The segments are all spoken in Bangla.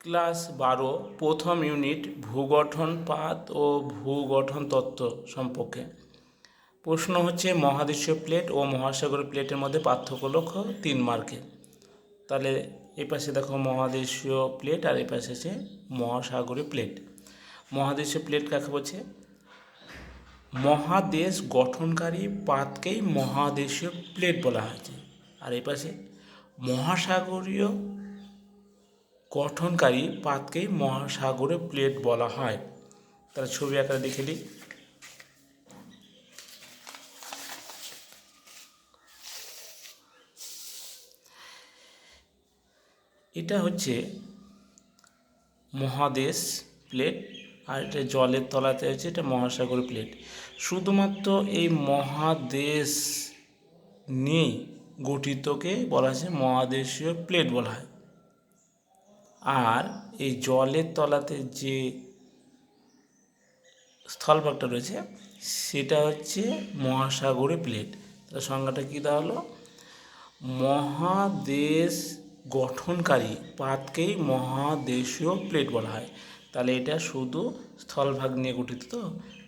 ক্লাস বারো, প্রথম ইউনিট ভূগঠন পাত ও ভূগঠন তত্ত্ব সম্পর্কে। প্রশ্ন হচ্ছে, মহাদেশীয় প্লেট ও মহাসাগরীয় প্লেটের মধ্যে পার্থক্য লক্ষ্য তিন মার্কে। তাহলে এই পাশে দেখো মহাদেশীয় প্লেট আর এই পাশে আছে মহাসাগরীয় প্লেট। মহাদেশীয় প্লেট কাকে বলছে? মহাদেশ গঠনকারী পাতকেই মহাদেশীয় প্লেট বলা হয়েছে। আর এই পাশে মহাসাগরীয় গঠনকারী পাতকেই মহাসাগরীয় প্লেট বলা হয়। তাহলে ছবি আকারে দেখে নিই। এটা হচ্ছে মহাদেশ প্লেট আর এটা জলের তলাতে হচ্ছে এটা মহাসাগর প্লেট। শুধুমাত্র এই মহাদেশ নিয়েই গঠিতকে বলা হচ্ছে মহাদেশীয় প্লেট বলা হয়। আর এই জলের তলাতে যে স্থলভাগটা রয়েছে, সেটা হচ্ছে মহাসাগরীয় প্লেট তাহলে সংজ্ঞাটা কী দেওয়া হলো মহাদেশ গঠনকারী পাতকেই মহাদেশীয় প্লেট বলা হয়। তাহলে এটা শুধু স্থলভাগ নিয়ে গঠিত তো?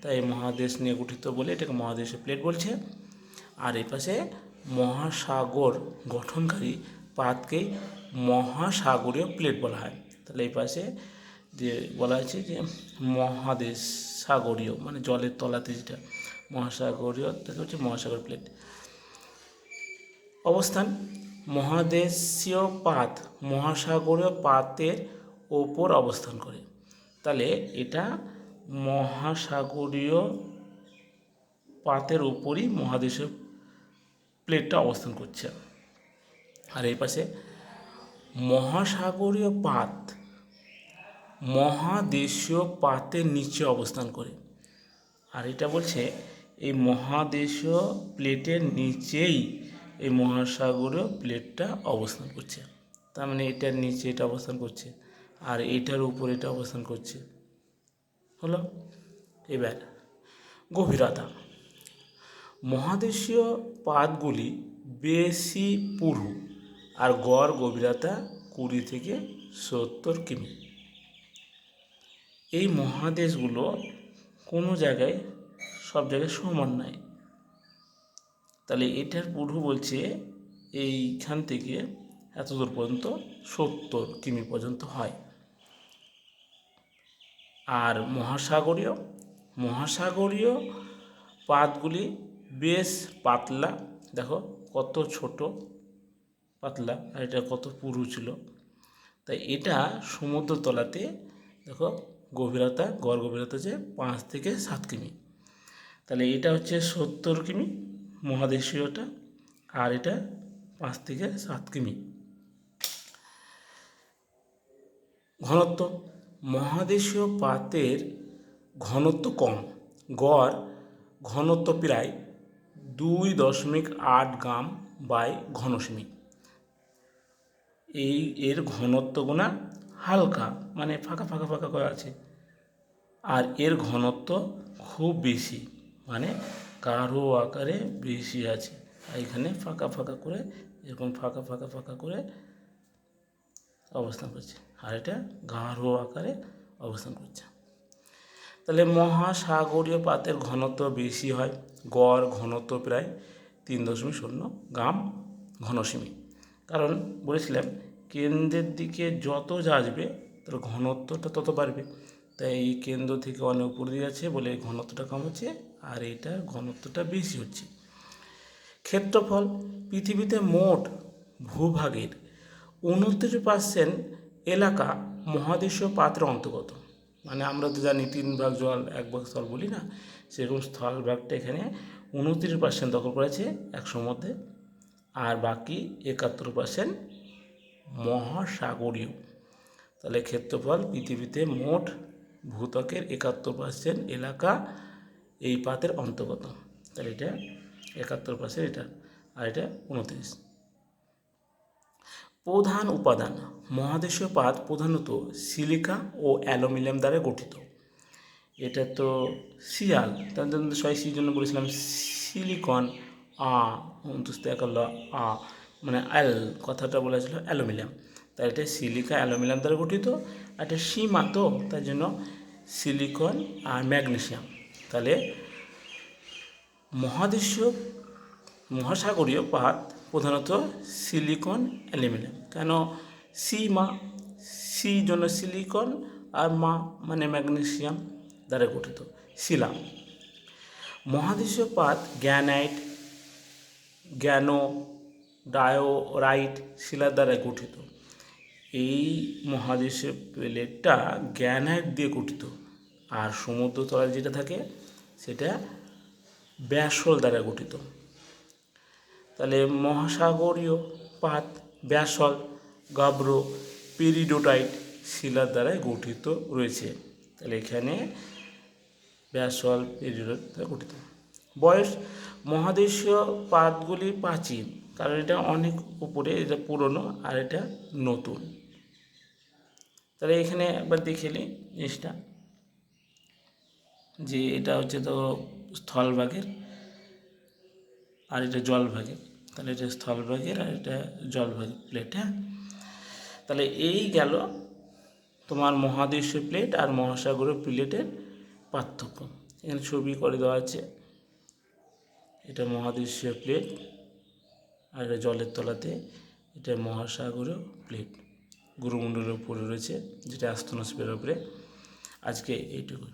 তাই মহাদেশ নিয়ে গঠিত বলে এটাকে মহাদেশীয় প্লেট বলছে। আর এই পাশে মহাসাগর গঠনকারী পাতকেই মহাসাগরীয় প্লেট বলা হয়। তাহলে এই পাশে যে বলা হয়েছে যে মহাদেশ সাগরীয় মানে জলের তলাতে যেটা মহাসাগরীয়, তাকে হচ্ছে মহাসাগর প্লেট। অবস্থান, মহাদেশীয় পাত মহাসাগরীয় পাতের ওপর অবস্থান করে। তাহলে এটা মহাসাগরীয় পাতের উপরই মহাদেশীয় প্লেটটা অবস্থান করছে। আর এই পাশে মহাসাগরীয় পাত, মহাদেশীয় পাতের নিচে অবস্থান করে। আর এটা বলছে এই মহাদেশীয় প্লেটের নিচেই এই মহাসাগরীয় প্লেটটা অবস্থান করছে। তার মানে এটার নিচে এটা অবস্থান করছে আর এটার উপর এটা অবস্থান করছে। হলো এবার গভীরতা। মহাদেশীয় পাতগুলি বেশি পুরু আর গড় গভীরতা কুড়ি থেকে সত্তর কিমি। এই মহাদেশগুলো কোনো জায়গায় সব জায়গায় সমান নয়। তাহলে এটার পুরু বলছে এইখান থেকে এত দূর পর্যন্ত সত্তর কিমি পর্যন্ত হয়। আর মহাসাগরীয় মহাসাগরীয় পাতগুলি বেশ পাতলা। দেখো কত ছোট। পাতলা আর এটা কত পুরু ছিল। তাই এটা সমুদ্র তলাতে দেখো গভীরতা, গড় গভীরতা হচ্ছে পাঁচ থেকে সাত কিমি। তাহলে এটা হচ্ছে সত্তর কিমি মহাদেশীয়টা আর এটা পাঁচ থেকে সাত কিমি। ঘনত্ব, মহাদেশীয় পাতের ঘনত্ব কম, গড় ঘনত্ব প্রায় দুই দশমিক আট গ্রাম বাই ঘনসেমি এই এর ঘনত্ব গুণা হালকা মানে ফাঁকা ফাঁকা ফাঁকা করে আছে। আর এর ঘনত্ব খুব বেশি মানে গাঢ় আকারে বেশি আছে। এখানে ফাঁকা ফাঁকা করে, এরকম ফাঁকা ফাঁকা ফাঁকা করে অবস্থান করছে। আর এটা গাঢ় আকারে অবস্থান করছে। তাহলে মহাসাগরীয় পাতের ঘনত্ব বেশি হয়। গড় ঘনত্ব প্রায় তিন দশমিক শূন্য গ্রাম ঘনসেমি। কারণ বলেছিলাম কেন্দ্রের দিকে যত আসবে, তার ঘনত্বটা তত বাড়বে। তাই এই কেন্দ্র থেকে অনেক উপর দিয়ে আছে বলে ঘনত্বটা কম হচ্ছে আর এইটার ঘনত্বটা বেশি হচ্ছে। ক্ষেত্রফল পৃথিবীতে মোট ভূভাগের উনত্রিশ পার্সেন্ট এলাকা মহাদেশীয় পাত্রের অন্তর্গত। মানে আমরা তো জানি তিন ভাগ জল, এক ভাগ স্থল বলি না? সেরকম স্থল ভাগটা এখানে উনত্রিশ পার্সেন্ট দখল করেছে একশোর মধ্যে। আর বাকি একাত্তর পার্সেন্ট মহাসাগরীয়। তাহলে ক্ষেত্রফল পৃথিবীতে মোট ভূত্বকের একাত্তর পার্সেন্ট এলাকা এই পাতের অন্তর্গত। তাহলে এটা একাত্তর পার্সেন্ট এটা, আর এটা উনত্রিশ। প্রধান উপাদান, মহাদেশীয় পাত প্রধানত সিলিকা ও অ্যালুমিনিয়াম দ্বারা গঠিত। এটা তো তার জন্য সবাই সেই জন্য বলেছিলাম, সিলিকন আ অন্তস্ত এক আ মানে অ্যাল কথাটা বলা ছিল অ্যালুমিনিয়াম। তাই এটা সিলিকা অ্যালুমিনিয়াম দ্বারা গঠিত এটা সীমা তো, তার জন্য সিলিকন আর ম্যাগনেশিয়াম তাহলে মহাদেশীয়, মহাসাগরীয় পাত প্রধানত সিলিকন অ্যালুমিনিয়াম। কেন? সি মা সি জন্য সিলিকন আর মা মানে ম্যাগনেশিয়াম দ্বারা গঠিত। শিলা। মহাদেশীয় পাত গ্যানাইট গ্যানো ডায়োরাইট শিলার দ্বারা গঠিত। এই মহাদেশীয় প্লেটটা গ্যানাইট দিয়ে গঠিত। আর সমুদ্র তলায় যেটা থাকে, সেটা ব্যাসল দ্বারা গঠিত। তাহলে মহাসাগরীয় পাত, ব্যাসল গাব্র পেরিডোটাইট শিলার দ্বারাই গঠিত রয়েছে। তাহলে এখানে ব্যাসল, পেরিডোটাইট দ্বারা গঠিত। বয়স মহাদেশীয় পাতগুলি প্রাচীন, কারণ এটা অনেক উপরে, এটা পুরনো আর এটা নতুন। তাহলে এখানে একবার দেখে নিই জিনিসটা, যে এটা হচ্ছে তো স্থলভাগের আর এটা জলভাগের। তাহলে এটা স্থলভাগের আর এটা জলভাগের প্লেট হ্যাঁ? তাহলে এই গেল তোমার মহাদেশীয় প্লেট আর মহাসাগরের প্লেটের পার্থক্য। এখানে ছবি করে দেওয়া আছে। এটা মহাদেশীয় প্লেট আর এটা জলের তলাতে এটা মহাসাগরীয় প্লেট গুরুমণ্ডলের উপরে রয়েছে, যেটা আস্তনোস্ফিয়ারের উপরে। আজকে এইটুকু